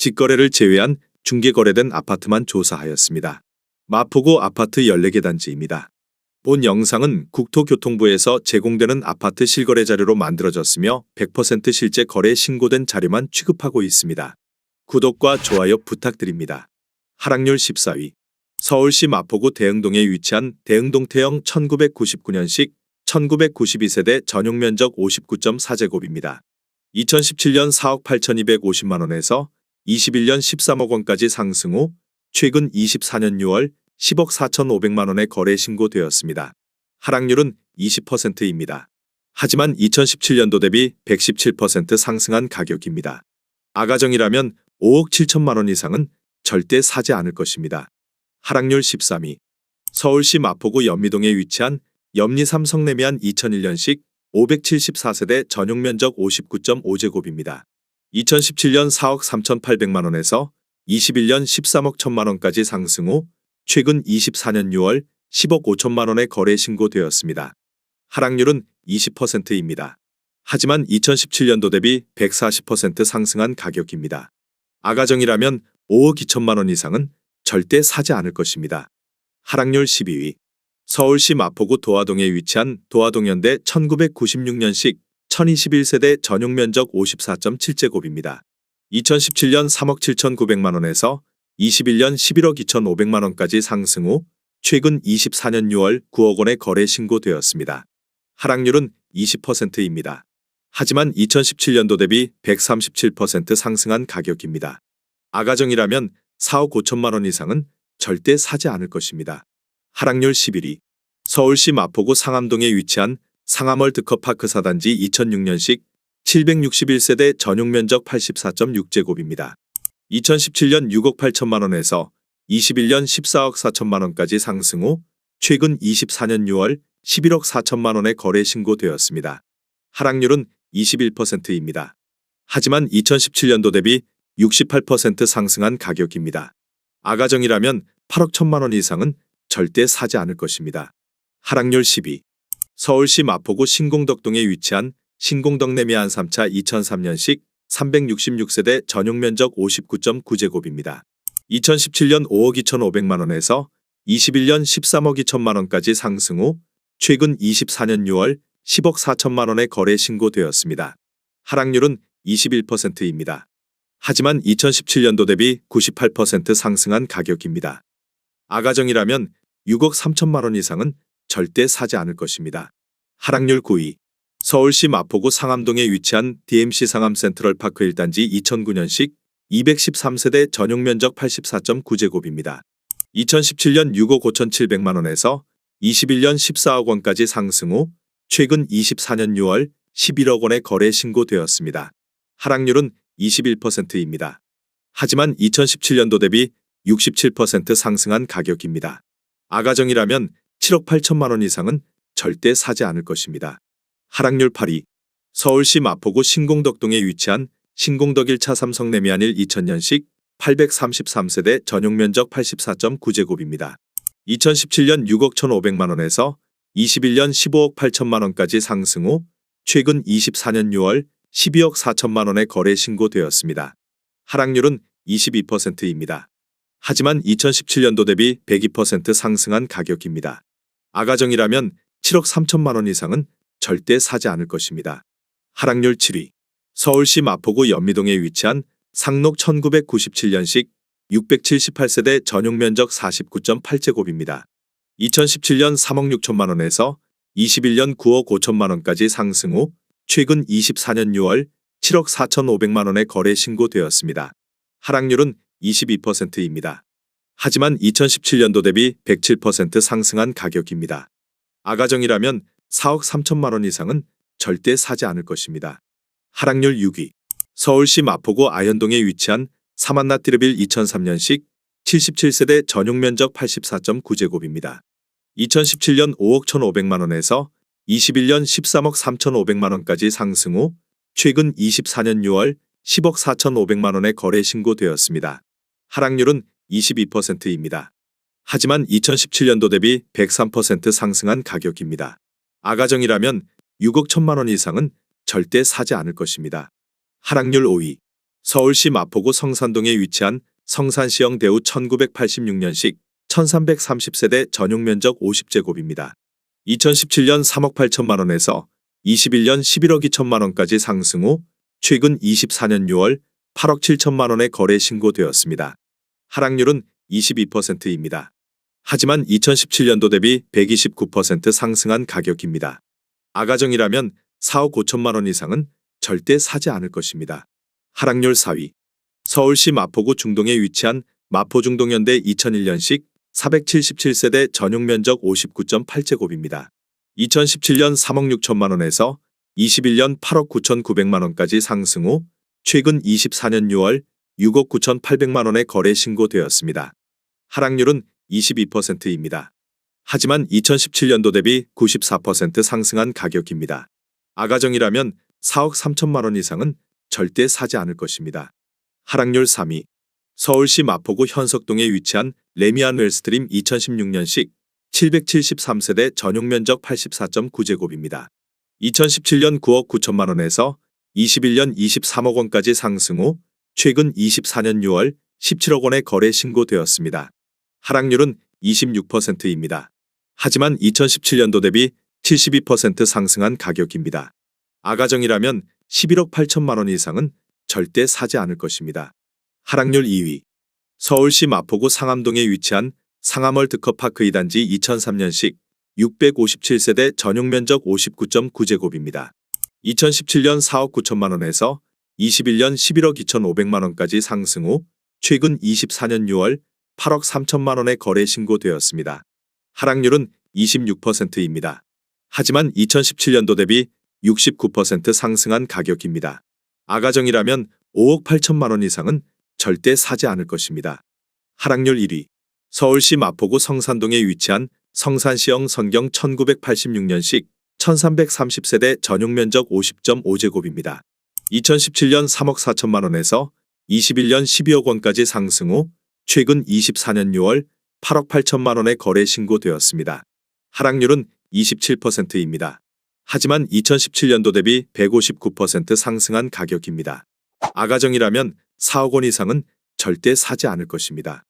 직거래를 제외한 중개거래된 아파트만 조사하였습니다. 마포구 아파트 14개 단지입니다. 본 영상은 국토교통부에서 제공되는 아파트 실거래 자료로 만들어졌으며 100% 실제 거래 신고된 자료만 취급하고 있습니다. 구독과 좋아요 부탁드립니다. 하락률 14위 서울시 마포구 대흥동에 위치한 대흥동 태영 1999년식 1992세대 전용 면적 59.4제곱입니다. 2017년 4억 8,250만 원에서 21년 13억 원까지 상승 후 최근 24년 6월 10억 4,500만 원에 거래 신고되었습니다. 하락률은 20%입니다. 하지만 2017년도 대비 117% 상승한 가격입니다. 아가정이라면 5억 7천만 원 이상은 절대 사지 않을 것입니다. 하락률 13위 서울시 마포구 연미동에 위치한 염리 삼성내미안 2001년식 574세대 전용 면적 59.5제곱입니다. 2017년 4억 3,800만 원에서 21년 13억 1천만 원까지 상승 후 최근 24년 6월 10억 5천만 원에 거래 신고되었습니다. 하락률은 20%입니다. 하지만 2017년도 대비 140% 상승한 가격입니다. 아가정이라면 5억 2천만 원 이상은 절대 사지 않을 것입니다. 하락률 12위 서울시 마포구 도화동에 위치한 도화동현대 1996년식 1021세대 전용 면적 54.7제곱입니다. 2017년 3억 7,900만 원에서 21년 11억 2,500만 원까지 상승 후 최근 24년 6월 9억 원에 거래 신고되었습니다. 하락률은 20%입니다. 하지만 2017년도 대비 137% 상승한 가격입니다. 아가정이라면 4억 5천만 원 이상은 절대 사지 않을 것입니다. 하락률 11위 서울시 마포구 상암동에 위치한 상암 월드컵파크 사단지 2006년식 761세대 전용 면적 84.6제곱입니다. 2017년 6억 8천만 원에서 21년 14억 4천만 원까지 상승 후 최근 24년 6월 11억 4천만 원에 거래 신고되었습니다. 하락률은 21%입니다. 하지만 2017년도 대비 68% 상승한 가격입니다. 아가정이라면 8억 1천만 원 이상은 절대 사지 않을 것입니다. 하락률 12. 서울시 마포구 신공덕동에 위치한 신공덕내미안 3차 2003년식 366세대 전용 면적 59.9제곱입니다. 2017년 5억 2,500만 원에서 21년 13억 2천만 원까지 상승 후 최근 24년 6월 10억 4천만 원에 거래 신고되었습니다. 하락률은 21%입니다. 하지만 2017년도 대비 98% 상승한 가격입니다. 아가정이라면 6억 3천만 원 이상은 절대 사지 않을 것입니다. 하락률 9위 서울시 마포구 상암동에 위치한 DMC 상암 센트럴 파크 1단지 2009년식 213세대 전용 면적 84.9제곱입니다. 2017년 6억 5,700만 원에서 21년 14억 원까지 상승 후 최근 24년 6월 11억 원에 거래 신고되었습니다. 하락률은 21%입니다. 하지만 2017년도 대비 67% 상승한 가격입니다. 아가정이라면 7억 8천만 원 이상은 절대 사지 않을 것입니다. 하락률 8위 서울시 마포구 신공덕동에 위치한 신공덕 1차 삼성내미안일 2000년식 833세대 전용 면적 84.9제곱입니다. 2017년 6억 1,500만 원에서 21년 15억 8천만 원까지 상승 후 최근 24년 6월 12억 4천만 원에 거래 신고되었습니다. 하락률은 22%입니다. 하지만 2017년도 대비 102% 상승한 가격입니다. 아가정이라면 7억 3천만 원 이상은 절대 사지 않을 것입니다. 하락률 7위 서울시 마포구 연미동에 위치한 상록 1997년식 678세대 전용 면적 49.8제곱입니다. 2017년 3억 6천만 원에서 21년 9억 5천만 원까지 상승 후 최근 24년 6월 7억 4천 5백만 원에 거래 신고되었습니다. 하락률은 22%입니다. 하지만 2017년도 대비 107% 상승한 가격입니다. 아가정이라면 4억 3천만 원 이상은 절대 사지 않을 것입니다. 하락률 6위 서울시 마포구 아현동에 위치한 사만나티르빌 2003년식 77세대 전용 면적 84.9제곱입니다. 2017년 5억 1,500만 원에서 21년 13억 3,500만 원까지 상승 후 최근 24년 6월 10억 4,500만 원에 거래 신고되었습니다. 하락률은 22%입니다. 하지만 2017년도 대비 103% 상승한 가격입니다. 아가정이라면 6억 1천만 원 이상은 절대 사지 않을 것입니다. 하락률 5위 서울시 마포구 성산동에 위치한 성산시형 대우 1986년식 1330세대 전용 면적 50제곱입니다. 2017년 3억 8천만 원에서 21년 11억 2천만 원까지 상승 후 최근 24년 6월 8억 7천만 원의 거래 신고되었습니다. 하락률은 22%입니다. 하지만 2017년도 대비 129% 상승한 가격입니다. 아가정이라면 4억 5천만 원 이상은 절대 사지 않을 것입니다. 하락률 4위. 서울시 마포구 중동에 위치한 마포중동현대 2001년식 477세대 전용 면적 59.8제곱입니다. 2017년 3억 6천만 원에서 21년 8억 9천 9백만 원까지 상승 후 최근 24년 6월 6억 9천8백만 원의 거래 신고되었습니다. 하락률은 22%입니다. 하지만 2017년도 대비 94% 상승한 가격입니다. 아가정이라면 4억 3천만 원 이상은 절대 사지 않을 것입니다. 하락률 3위. 서울시 마포구 현석동에 위치한 레미안 웰스트림 2016년식 773세대 전용 면적 84.9제곱입니다. 2017년 9억 9천만 원에서 21년 23억 원까지 상승 후 최근 24년 6월 17억 원의 거래 신고되었습니다. 하락률은 26%입니다. 하지만 2017년도 대비 72% 상승한 가격입니다. 아가정이라면 11억 8천만 원 이상은 절대 사지 않을 것입니다. 하락률 2위. 서울시 마포구 상암동에 위치한 상암월드컵파크 2단지 2003년식 657세대 전용 면적 59.9제곱입니다. 2017년 4억 9천만 원에서 21년 11억 2천5백만 원까지 상승 후 최근 24년 6월 8억 3천만 원의 거래 신고되었습니다. 하락률은 26%입니다. 하지만 2017년도 대비 69% 상승한 가격입니다. 아가정이라면 5억 8천만 원 이상은 절대 사지 않을 것입니다. 하락률 1위. 서울시 마포구 성산동에 위치한 성산시형 선경 1986년식 1330세대 전용 면적 50.5제곱입니다. 2017년 3억 4천만 원에서 21년 12억 원까지 상승 후 최근 24년 6월 8억 8천만 원의 거래 신고되었습니다. 하락률은 27%입니다. 하지만 2017년도 대비 159% 상승한 가격입니다. 아가정이라면 4억 원 이상은 절대 사지 않을 것입니다.